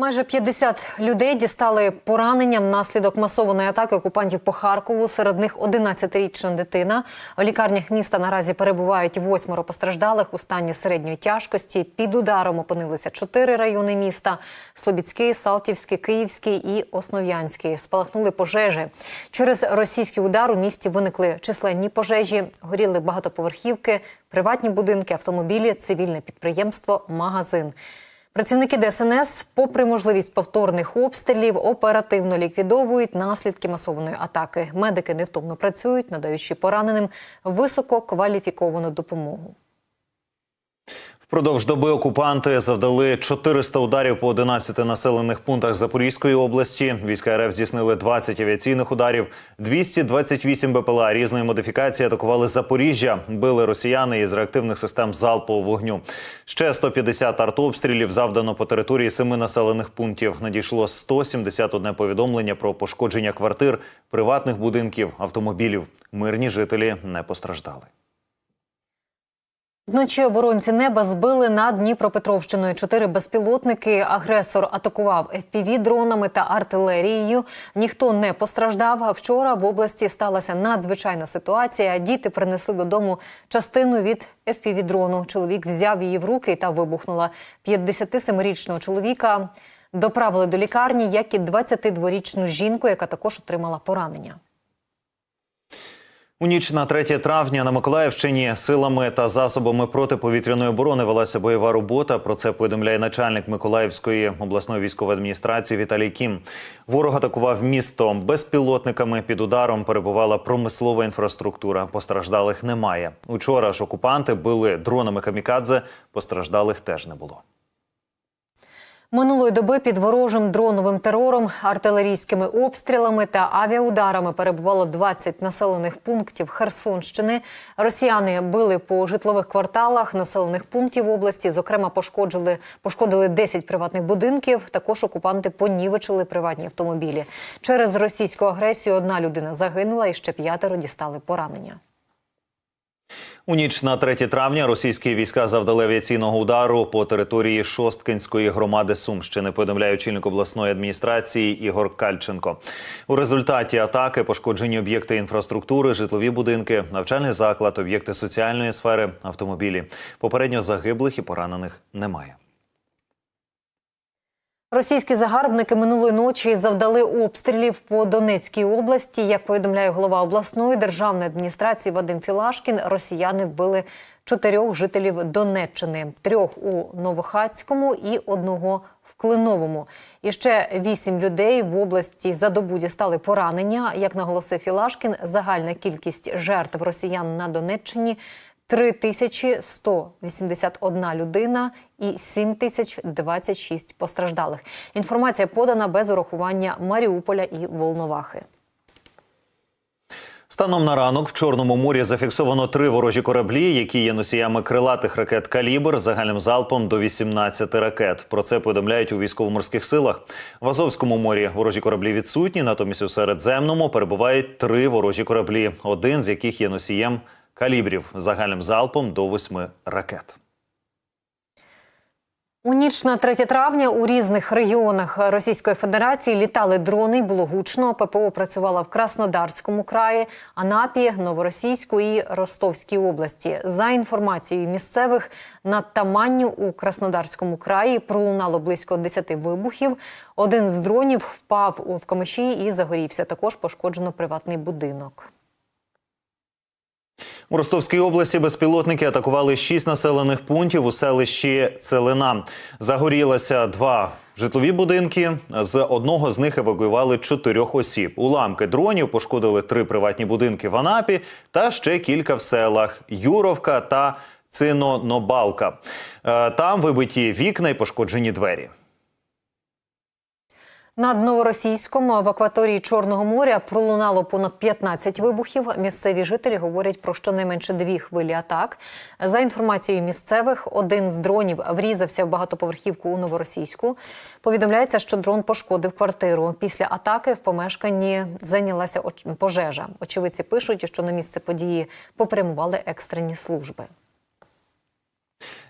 Майже 50 людей дістали поранення внаслідок масованої атаки окупантів по Харкову. Серед них 11-річна дитина. В лікарнях міста наразі перебувають восьмеро постраждалих у стані середньої тяжкості. Під ударом опинилися чотири райони міста: Слобідський, Салтівський, Київський і Основ'янський. Спалахнули пожежі. Через російський удар у місті виникли численні пожежі, горіли багатоповерхівки, приватні будинки, автомобілі, цивільне підприємство, магазин. Працівники ДСНС, попри можливість повторних обстрілів, оперативно ліквідовують наслідки масованої атаки. Медики невтомно працюють, надаючи пораненим висококваліфіковану допомогу. Впродовж доби окупанти завдали 400 ударів по 11 населених пунктах Запорізької області. Війська РФ здійснили 20 авіаційних ударів, 228 БПЛА різної модифікації атакували Запоріжжя. Били росіяни із реактивних систем залпового вогню. Ще 150 артобстрілів завдано по території семи населених пунктів. Надійшло 171 повідомлення про пошкодження квартир, приватних будинків, автомобілів. Мирні жителі не постраждали. Вночі оборонці неба збили над Дніпропетровщиною чотири безпілотники. Агресор атакував fpv дронами та артилерією. Ніхто не постраждав. А Вчора в області сталася надзвичайна ситуація. Діти принесли додому частину від fpv дрону. Чоловік взяв її в руки та вибухнула. 57-річного чоловіка доправили до лікарні, як і 22-річну жінку, яка також отримала поранення. У ніч на 3 травня на Миколаївщині силами та засобами протиповітряної оборони велася бойова робота. Про це повідомляє начальник Миколаївської обласної військової адміністрації Віталій Кім. Ворог атакував місто безпілотниками. Під ударом перебувала промислова інфраструктура. Постраждалих немає. Учора ж окупанти били дронами камікадзе. Постраждалих теж не було. Минулої доби під ворожим дроновим терором, артилерійськими обстрілами та авіаударами перебувало 20 населених пунктів Херсонщини. Росіяни били по житлових кварталах населених пунктів області. Зокрема, пошкоджили пошкодили 10 приватних будинків. Також окупанти понівечили приватні автомобілі. Через російську агресію одна людина загинула, і ще п'ятеро дістали поранення. У ніч на 3 травня російські війська завдали авіаційного удару по території Шосткинської громади Сумщини. Повідомляє очільник обласної адміністрації Ігор Кальченко. У результаті атаки пошкоджені об'єкти інфраструктури, житлові будинки, навчальний заклад, об'єкти соціальної сфери, автомобілі. Попередньо загиблих і поранених немає. Російські загарбники минулої ночі завдали обстрілів по Донецькій області. Як повідомляє голова обласної державної адміністрації Вадим Філашкін, росіяни вбили чотирьох жителів Донеччини: трьох у Новохацькому і одного в Клиновому. І ще вісім людей в області за добу дістали поранення. Як наголосив Філашкін, загальна кількість жертв росіян на Донеччині. 3181 людина і 7026 постраждалих. Інформація подана без урахування Маріуполя і Волновахи. Станом на ранок в Чорному морі зафіксовано три ворожі кораблі, які є носіями крилатих ракет «Калібр» загальним залпом до 18 ракет. Про це повідомляють у військово-морських силах. В Азовському морі ворожі кораблі відсутні. Натомість у Середземному перебувають три ворожі кораблі, один з яких є носієм калібрів загальним залпом до восьми ракет. У ніч на 3 травня у різних регіонах Російської Федерації літали дрони. Було гучно. ППО працювала в Краснодарському краї, Анапі, Новоросійську і Ростовській області. За інформацією місцевих над Таманню у Краснодарському краї пролунало близько 10 вибухів. Один з дронів впав в камиші і загорівся. Також пошкоджено приватний будинок. У Ростовській області безпілотники атакували шість населених пунктів у селищі Целина. Загорілося два житлові будинки. З одного з них евакуювали чотирьох осіб. Уламки дронів пошкодили три приватні будинки в Анапі та ще кілька в селах Юровка та Цинонобалка. Е, Там вибиті вікна і пошкоджені двері. Над Новоросійськом в акваторії Чорного моря пролунало понад 15 вибухів. Місцеві жителі говорять про щонайменше дві хвилі атак. За інформацією місцевих, один з дронів врізався в багатоповерхівку у Новоросійську. Повідомляється, що дрон пошкодив квартиру. Після атаки в помешканні зайнялася пожежа. Очевидці пишуть, що на місце події попрямували екстрені служби.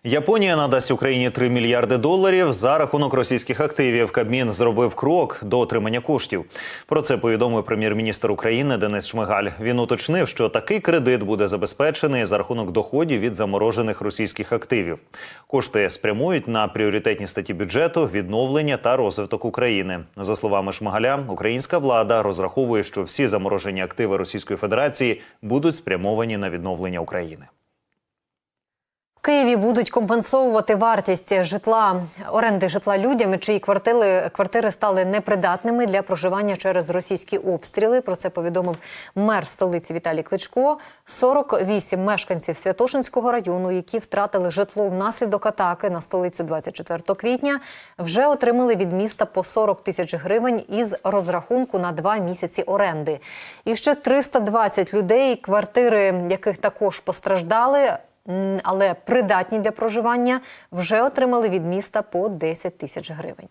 Японія надасть Україні 3 мільярди доларів за рахунок російських активів. Кабмін зробив крок до отримання коштів. Про це повідомив прем'єр-міністр України Денис Шмигаль. Він уточнив, що такий кредит буде забезпечений за рахунок доходів від заморожених російських активів. Кошти спрямують на пріоритетні статті бюджету, відновлення та розвиток України. За словами Шмигаля, українська влада розраховує, що всі заморожені активи Російської Федерації будуть спрямовані на відновлення України. Києві будуть компенсовувати вартість житла оренди житла людям, чиї квартири квартири стали непридатними для проживання через російські обстріли. Про це повідомив мер столиці Віталій Кличко. 48 мешканців Святошинського району, які втратили житло внаслідок атаки на столицю 24 квітня, вже отримали від міста по 40 тисяч гривень із розрахунку на два місяці оренди. І ще 320 людей, квартири яких також постраждали. Але придатні для проживання вже отримали від міста по 10 тисяч гривень.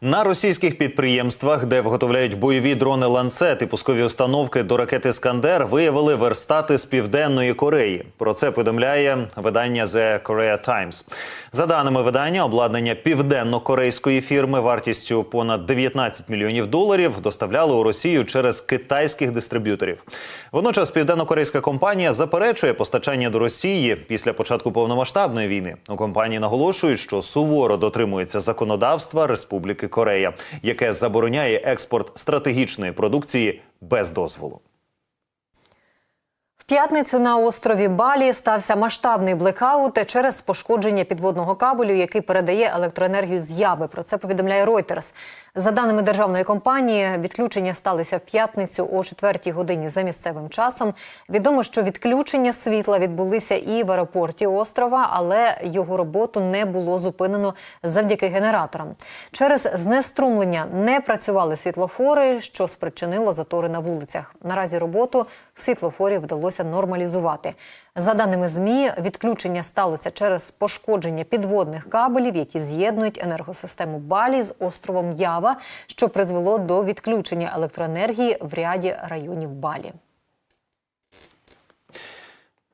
На російських підприємствах, де виготовляють бойові дрони ланцет і пускові установки до ракети Скандер, виявили верстати з південної Кореї. Про це повідомляє видання The Korea Times. За даними видання, обладнання південно-корейської фірми вартістю понад 19 мільйонів доларів доставляли у Росію через китайських дистриб'юторів. Водночас південно-корейська компанія заперечує постачання до Росії після початку повномасштабної війни. У компанії наголошують, що суворо дотримується законодавства Республіки Корея, яке забороняє експорт стратегічної продукції без дозволу. П'ятницю на острові Балі стався масштабний блекаут через пошкодження підводного кабелю, який передає електроенергію з Яви. Про це повідомляє Reuters. За даними державної компанії, відключення сталися в п'ятницю о 4 годині за місцевим часом. Відомо, що відключення світла відбулися і в аеропорті острова, але його роботу не було зупинено завдяки генераторам. Через знеструмлення не працювали світлофори, що спричинило затори на вулицях. Наразі роботу світлофорів вдалося нормалізувати. За даними змі, відключення сталося через пошкодження підводних кабелів, які з'єднують енергосистему Балі з островом Ява, що призвело до відключення електроенергії в ряді районів Балі.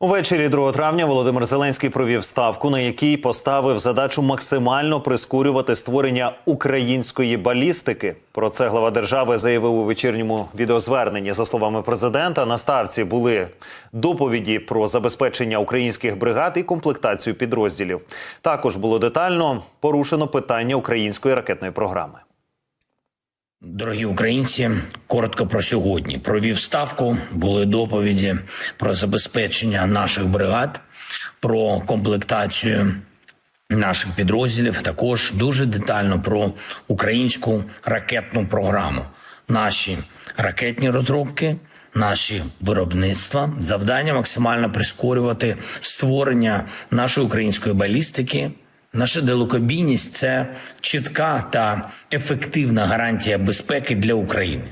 Увечері 2 травня Володимир Зеленський провів ставку, на якій поставив задачу максимально прискорювати створення української балістики. Про це глава держави заявив у вечірньому відеозверненні. За словами президента, на ставці були доповіді про забезпечення українських бригад і комплектацію підрозділів. Також було детально порушено питання української ракетної програми. Дорогі українці, коротко про сьогодні. Провів ставку, були доповіді про забезпечення наших бригад, про комплектацію наших підрозділів. Також дуже детально про українську ракетну програму, наші ракетні розробки. Наші виробництва завдання максимально прискорювати створення нашої української балістики, Наша далекобійність це чітка та ефективна гарантія безпеки для України.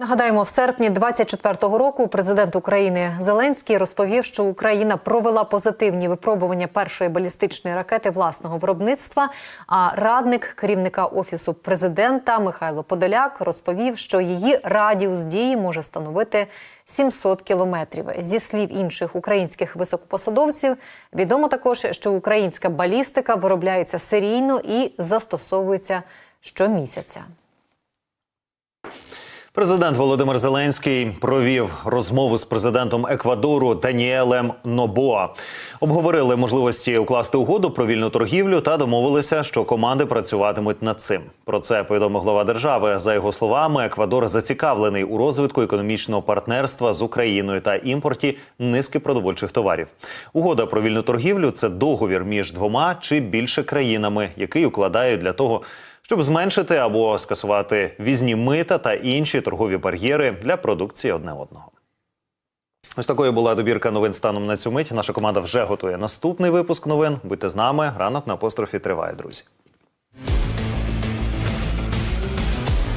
Нагадаємо, в серпні 24-го року президент України Зеленський розповів, що Україна провела позитивні випробування першої балістичної ракети власного виробництва. А радник керівника офісу президента Михайло Подоляк розповів, що її радіус дії може становити 700 кілометрів. Зі слів інших українських високопосадовців, відомо також, що українська балістика виробляється серійно і застосовується щомісяця. Президент Володимир Зеленський провів розмову з президентом Еквадору Даніелем Нобоа. Обговорили можливості укласти угоду про вільну торгівлю та домовилися, що команди працюватимуть над цим. Про це повідомив глава держави. За його словами, Еквадор зацікавлений у розвитку економічного партнерства з Україною та імпорті низки продовольчих товарів. Угода про вільну торгівлю це договір між двома чи більше країнами, який укладають для того щоб зменшити або скасувати візні мита та інші торгові бар'єри для продукції одне одного. Ось такою була добірка новин станом на цю мить. Наша команда вже готує наступний випуск новин. Будьте з нами. Ранок на апострофі триває, друзі.